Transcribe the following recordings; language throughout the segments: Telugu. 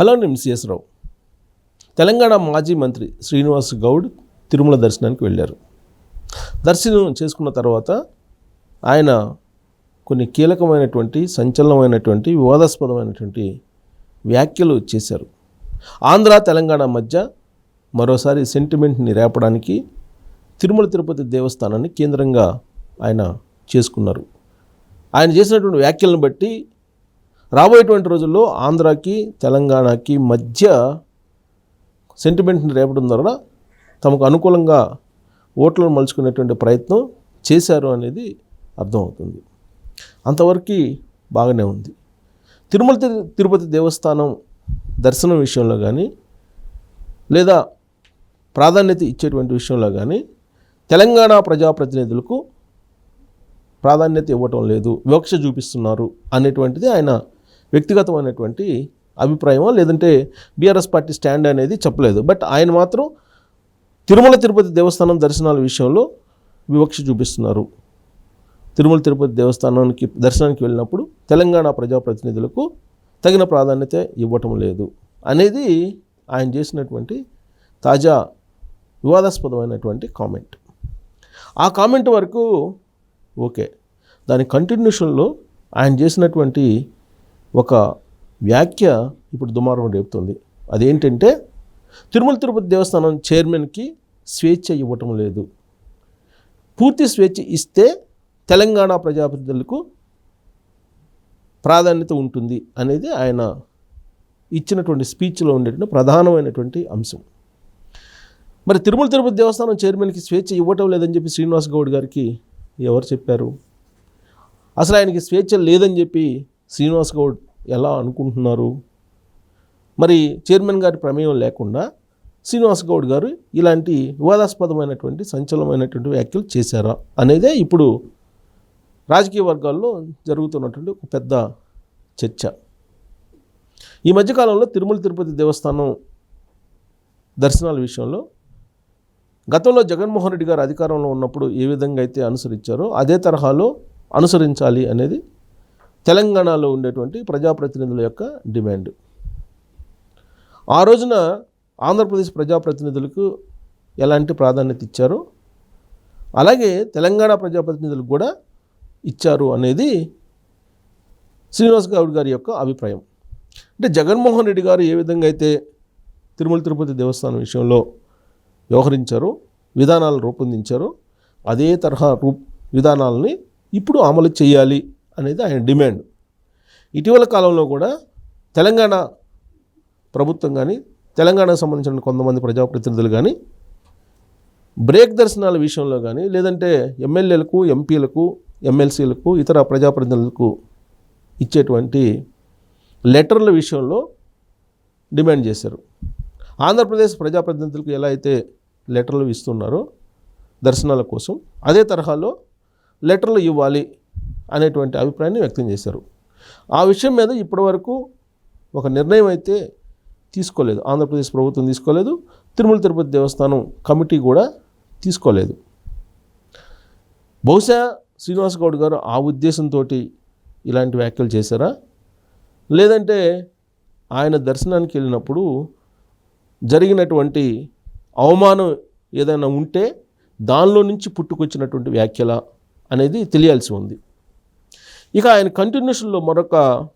హలో నేను సిఎస్ రావు. తెలంగాణ మాజీ మంత్రి శ్రీనివాస్ గౌడ్ తిరుమల దర్శనానికి వెళ్ళారు. దర్శనం చేసుకున్న తర్వాత ఆయన కొన్ని కీలకమైనటువంటి సంచలనమైనటువంటి వివాదాస్పదమైనటువంటి వ్యాఖ్యలు చేశారు. ఆంధ్ర తెలంగాణ మధ్య మరోసారి సెంటిమెంట్ని రేపడానికి తిరుమల తిరుపతి దేవస్థానాన్ని కేంద్రంగా ఆయన చేసుకున్నారు. ఆయన చేసినటువంటి వ్యాఖ్యలను బట్టి రాబోయేటువంటి రోజుల్లో ఆంధ్రాకి తెలంగాణకి మధ్య సెంటిమెంట్ని రేపడం ద్వారా తమకు అనుకూలంగా ఓట్లను మలుచుకునేటువంటి ప్రయత్నం చేశారు అనేది అర్థమవుతుంది. అంతవరకు బాగానే ఉంది. తిరుమల తిరుపతి దేవస్థానం దర్శనం విషయంలో కానీ లేదా ప్రాధాన్యత ఇచ్చేటువంటి విషయంలో కానీ తెలంగాణ ప్రజాప్రతినిధులకు ప్రాధాన్యత ఇవ్వటం లేదు. వివక్ష చూపిస్తున్నారు అనేటువంటిది ఆయన వ్యక్తిగతమైనటువంటి అభిప్రాయమో లేదంటే బీఆర్ఎస్ పార్టీ స్టాండ్ అనేది చెప్పలేదు. బట్ ఆయన మాత్రం తిరుమల తిరుపతి దేవస్థానం దర్శనాల విషయంలో వివక్ష చూపిస్తున్నారు. తిరుమల తిరుపతి దేవస్థానానికి దర్శనానికి వెళ్ళినప్పుడు తెలంగాణ ప్రజాప్రతినిధులకు తగిన ప్రాధాన్యత ఇవ్వటం లేదు అనేది ఆయన చేసినటువంటి తాజా వివాదాస్పదమైనటువంటి కామెంట్. ఆ కామెంట్ వరకు ఓకే. దాని కంటిన్యూషన్లో ఆయన చేసినటువంటి ఒక వ్యాఖ్య ఇప్పుడు దుమారం రేపుతుంది అదేంటంటే తిరుమల తిరుపతి దేవస్థానం చైర్మన్కి స్వేచ్ఛ ఇవ్వటం లేదు. పూర్తి స్వేచ్ఛ ఇస్తే తెలంగాణ ప్రజాప్రతినిధులకు ప్రాధాన్యత ఉంటుంది అనేది ఆయన ఇచ్చినటువంటి స్పీచ్లో ఉండేటువంటి ప్రధానమైనటువంటి అంశం. మరి తిరుమల తిరుపతి దేవస్థానం చైర్మన్కి స్వేచ్ఛ ఇవ్వటం లేదని చెప్పి శ్రీనివాస్ గౌడ్ గారికి ఎవరు చెప్పారు? అసలు ఆయనకి స్వేచ్ఛ లేదని చెప్పి శ్రీనివాస్ గౌడ్ ఎలా అనుకుంటున్నారు? మరి చైర్మన్ గారి ప్రమేయం లేకుండా శ్రీనివాస్ గౌడ్ గారు ఇలాంటి వివాదాస్పదమైనటువంటి సంచలనమైనటువంటి వ్యాఖ్యలు చేశారా అనేదే ఇప్పుడు రాజకీయ వర్గాల్లో జరుగుతున్నటువంటి ఒక పెద్ద చర్చ. ఈ మధ్యకాలంలో తిరుమల తిరుపతి దేవస్థానం దర్శనాల విషయంలో గతంలో జగన్మోహన్ రెడ్డి గారు అధికారంలో ఉన్నప్పుడు ఏ విధంగా అయితే అనుసరించారో అదే తరహాలో అనుసరించాలి అనేది తెలంగాణలో ఉండేటువంటి ప్రజాప్రతినిధుల యొక్క డిమాండ్. ఆ రోజున ఆంధ్రప్రదేశ్ ప్రజాప్రతినిధులకు ఎలాంటి ప్రాధాన్యత ఇచ్చారో? అలాగే తెలంగాణ ప్రజాప్రతినిధులకు కూడా ఇచ్చారు అనేది శ్రీనివాస్ గౌడ్ గారి యొక్క అభిప్రాయం. అంటే జగన్మోహన్ రెడ్డి గారు ఏ విధంగా అయితే తిరుమల తిరుపతి దేవస్థానం విషయంలో వ్యవహరించారో విధానాలను రూపొందించారో అదే తరహా రూ విధానాలని ఇప్పుడు అమలు చేయాలి అనేది ఆయన డిమాండ్. ఇటీవల కాలంలో కూడా తెలంగాణ ప్రభుత్వం కానీ తెలంగాణకు సంబంధించిన కొంతమంది ప్రజాప్రతినిధులు కానీ బ్రేక్ దర్శనాల విషయంలో కానీ లేదంటే ఎమ్మెల్యేలకు ఎంపీలకు ఎమ్మెల్సీలకు ఇతర ప్రజాప్రతినిధులకు ఇచ్చేటువంటి లెటర్ల విషయంలో డిమాండ్ చేశారు. ఆంధ్రప్రదేశ్ ప్రజాప్రతినిధులకు ఎలా అయితే లెటర్లు ఇస్తున్నారో దర్శనాల కోసం అదే తరహాలో లెటర్లు ఇవ్వాలి అనేటువంటి అభిప్రాయాన్ని వ్యక్తం చేశారు. ఆ విషయం మీద ఇప్పటివరకు ఒక నిర్ణయం అయితే తీసుకోలేదు. ఆంధ్రప్రదేశ్ ప్రభుత్వం తీసుకోలేదు. తిరుమల తిరుపతి దేవస్థానం కమిటీ కూడా తీసుకోలేదు. బహుశా శ్రీనివాస్ గౌడ్ గారు ఆ ఉద్దేశంతో ఇలాంటి వ్యాఖ్యలు చేశారా? లేదంటే ఆయన దర్శనానికి వెళ్ళినప్పుడు జరిగినటువంటి అవమానం ఏదైనా ఉంటే దానిలో నుంచి పుట్టుకొచ్చినటువంటి వ్యాఖ్యల అనేది తెలియాల్సి ఉంది. ఇక ఆయన కంటిన్యూషన్లో మరొక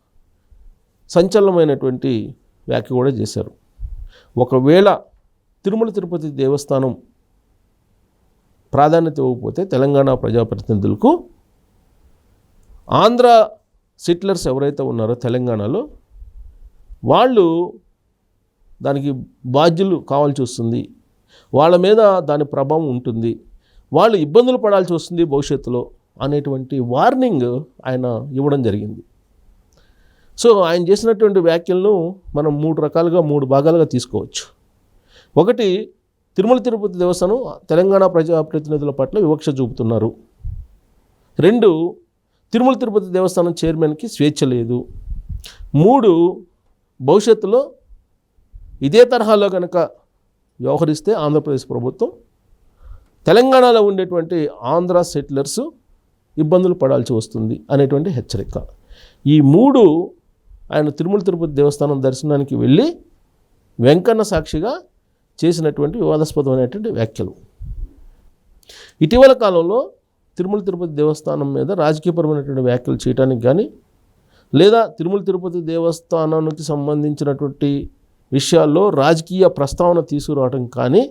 సంచలనమైనటువంటి వ్యాఖ్య కూడా చేశారు. ఒకవేళ తిరుమల తిరుపతి దేవస్థానం ప్రాధాన్యత ఇవ్వకపోతే తెలంగాణ ప్రజాప్రతినిధులకు ఆంధ్ర సిట్లర్స్ ఎవరైతే ఉన్నారో తెలంగాణలో వాళ్ళు దానికి బాధ్యులు కావాల్సి వస్తుంది. వాళ్ళ మీద దాని ప్రభావం ఉంటుంది. వాళ్ళు ఇబ్బందులు పడాల్సి వస్తుంది భవిష్యత్తులో. అనేటువంటి వార్నింగ్ ఆయన ఇవ్వడం జరిగింది. సో ఆయన చేసినటువంటి వ్యాఖ్యలను మనం మూడు రకాలుగా మూడు భాగాలుగా తీసుకోవచ్చు. ఒకటి తిరుమల తిరుపతి దేవస్థానం తెలంగాణ ప్రజాప్రతినిధుల పట్ల వివక్ష చూపుతున్నారు. రెండు తిరుమల తిరుపతి దేవస్థానం చైర్మన్కి స్వేచ్ఛ లేదు. మూడు భవిష్యత్తులో ఇదే తరహాలో కనుక వ్యవహరిస్తే ఆంధ్రప్రదేశ్ ప్రభుత్వం తెలంగాణలో ఉండేటువంటి ఆంధ్ర సెటిలర్స్ ఇబ్బందులు పడాల్సి వస్తుంది అనేటువంటి హెచ్చరిక. ఈ మూడు ఆయన తిరుమల తిరుపతి దేవస్థానం దర్శనానికి వెళ్ళి వెంకన్న సాక్షిగా చేసినటువంటి వివాదాస్పదమైనటువంటి వ్యాఖ్యలు. ఇటీవల కాలంలో తిరుమల తిరుపతి దేవస్థానం మీద రాజకీయపరమైనటువంటి వ్యాఖ్యలు చేయడానికి కానీ లేదా తిరుమల తిరుపతి దేవస్థానానికి సంబంధించినటువంటి విషయాల్లో రాజకీయ ప్రస్తావన తీసుకురావడం కానీ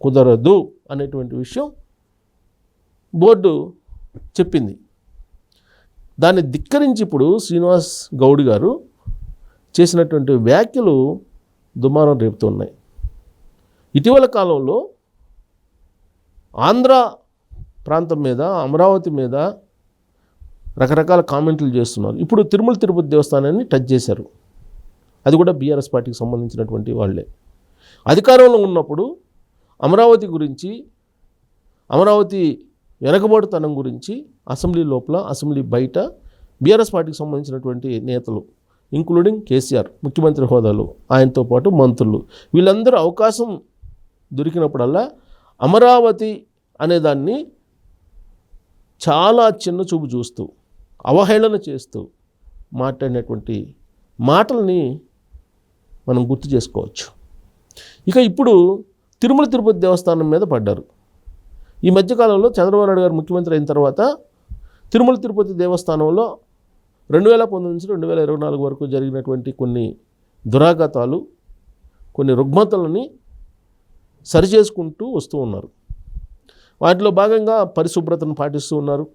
కుదరదు అనేటువంటి విషయం బోర్డు చెప్పింది. దాన్ని ధిక్కరించి ఇప్పుడు శ్రీనివాస్ గౌడ్ గారు చేసినటువంటి వ్యాఖ్యలు దుమారం రేపుతున్నాయి. ఇటీవల కాలంలో ఆంధ్ర ప్రాంతం మీద అమరావతి మీద రకరకాల కామెంట్లు చేస్తున్నారు. ఇప్పుడు తిరుమల తిరుపతి దేవస్థానాన్ని టచ్ చేశారు. అది కూడా బీఆర్ఎస్ పార్టీకి సంబంధించినటువంటి వాళ్ళే. అధికారంలో ఉన్నప్పుడు అమరావతి గురించి అమరావతి వెనకబాటుతనం గురించి అసెంబ్లీ లోపల అసెంబ్లీ బయట బీఆర్ఎస్ పార్టీకి సంబంధించినటువంటి నేతలు ఇంక్లూడింగ్ కేసీఆర్ ముఖ్యమంత్రి హోదాలు ఆయనతో పాటు మంత్రులు. వీళ్ళందరూ అవకాశం దొరికినప్పుడల్లా అమరావతి అనేదాన్ని చాలా చిన్న చూపు చూస్తూ అవహేళన చేస్తూ మాట్లాడినటువంటి మాటల్ని మనం గుర్తు చేసుకోవచ్చు. ఇక ఇప్పుడు తిరుమల తిరుపతి దేవస్థానం మీద పడ్డారు. ఈ మధ్యకాలంలో చంద్రబాబు నాయుడు గారు ముఖ్యమంత్రి అయిన తర్వాత తిరుమల తిరుపతి దేవస్థానంలో రెండు వేల పంతొమ్మిది నుంచి రెండు వేల ఇరవై నాలుగు వరకు జరిగినటువంటి కొన్ని దురాఘాతాలు కొన్ని రుగ్మతలని సరిచేసుకుంటూ వస్తూ ఉన్నారు. వాటిలో భాగంగా పరిశుభ్రతను పాటిస్తూ ఉన్నారు.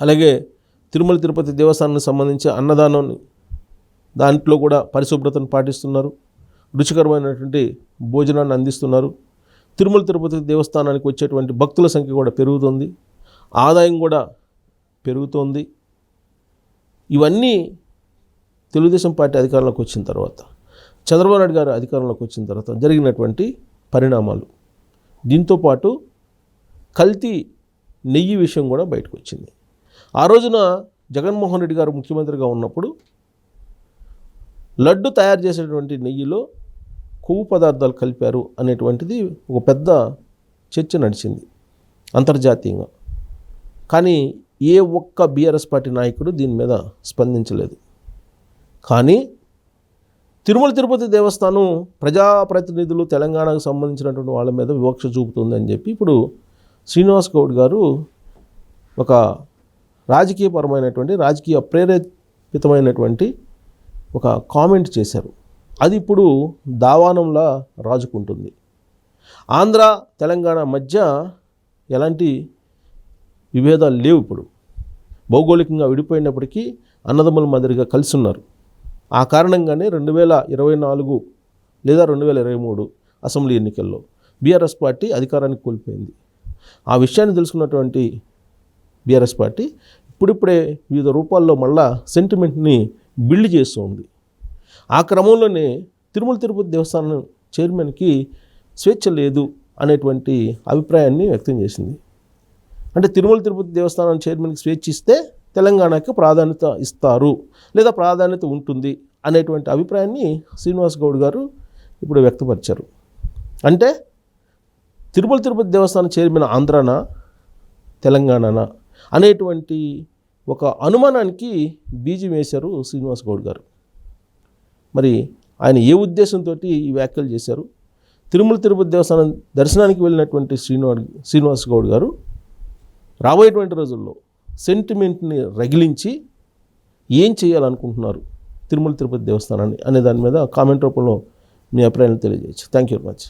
అలాగే తిరుమల తిరుపతి దేవస్థానానికి సంబంధించి అన్నదానాన్ని దాంట్లో కూడా పరిశుభ్రతను పాటిస్తున్నారు. రుచికరమైనటువంటి భోజనాన్ని అందిస్తున్నారు. తిరుమల తిరుపతి దేవస్థానానికి వచ్చేటువంటి భక్తుల సంఖ్య కూడా పెరుగుతుంది. ఆదాయం కూడా పెరుగుతోంది. ఇవన్నీ తెలుగుదేశం పార్టీ అధికారంలోకి వచ్చిన తర్వాత చంద్రబాబు నాయుడు గారు అధికారంలోకి వచ్చిన తర్వాత జరిగినటువంటి పరిణామాలు. దీంతోపాటు కల్తీ నెయ్యి విషయం కూడా బయటకు వచ్చింది. ఆ రోజున జగన్మోహన్ రెడ్డి గారు ముఖ్యమంత్రిగా ఉన్నప్పుడు లడ్డు తయారు చేసేటువంటి నెయ్యిలో కొవ్వు పదార్థాలు కలిపారు అనేటువంటిది ఒక పెద్ద చర్చ నడిచింది అంతర్జాతీయంగా. కానీ ఏ ఒక్క బీఆర్ఎస్ పార్టీ నాయకుడు దీని మీద స్పందించలేదు. కానీ తిరుమల తిరుపతి దేవస్థానం ప్రజాప్రతినిధులు తెలంగాణకు సంబంధించినటువంటి వాళ్ళ మీద వివక్ష చూపుతుందని చెప్పి ఇప్పుడు శ్రీనివాస్ గౌడ్ గారు ఒక రాజకీయపరమైనటువంటి రాజకీయ ప్రేరేపితమైనటువంటి ఒక కామెంట్ చేశారు. అది ఇప్పుడు దావానంలా రాజుకుంటుంది. ఆంధ్ర తెలంగాణ మధ్య ఎలాంటి విభేదాలు లేవు ఇప్పుడు. భౌగోళికంగా విడిపోయినప్పటికీ అన్నదమ్ముల మాదిరిగా కలిసి ఉన్నారు ఆ కారణంగానే రెండు వేల ఇరవై నాలుగు లేదా రెండు వేల ఇరవై మూడు అసెంబ్లీ ఎన్నికల్లో బీఆర్ఎస్ పార్టీ అధికారాన్ని కోల్పోయింది. ఆ విషయాన్ని తెలుసుకున్నటువంటి బీఆర్ఎస్ పార్టీ ఇప్పుడిప్పుడే వివిధ రూపాల్లో మళ్ళా సెంటిమెంట్ని బిల్డ్ చేస్తూ ఉంది ఆ క్రమంలోనే తిరుమల తిరుపతి దేవస్థానం చైర్మన్కి స్వేచ్ఛ లేదు అనేటువంటి అభిప్రాయాన్ని వ్యక్తం చేసింది. అంటే తిరుమల తిరుపతి దేవస్థానం చైర్మన్కి స్వేచ్ఛ ఇస్తే తెలంగాణకి ప్రాధాన్యత ఇస్తారు లేదా ప్రాధాన్యత ఉంటుంది అనేటువంటి అభిప్రాయాన్ని శ్రీనివాస్ గౌడ్ గారు ఇప్పుడు వ్యక్తపరిచారు. అంటే తిరుమల తిరుపతి దేవస్థానం చైర్మన్ ఆంధ్రానా తెలంగాణనా అనేటువంటి ఒక అనుమానానికి బీజం వేశారు శ్రీనివాస్ గౌడ్ గారు. మరి ఆయన ఏ ఉద్దేశంతో ఈ వ్యాఖ్యలు చేశారు? తిరుమల తిరుపతి దేవస్థానం దర్శనానికి వెళ్ళినటువంటి శ్రీనివా శ్రీనివాస్ గౌడ్ గారు రాబోయేటువంటి రోజుల్లో సెంటిమెంట్ని రగిలించి ఏం చేయాలనుకుంటున్నారు తిరుమల తిరుపతి దేవస్థానాన్ని అనే దాని మీద కామెంట్ రూపంలో మీ అభిప్రాయాన్ని తెలియజేయచ్చు. Thank you very much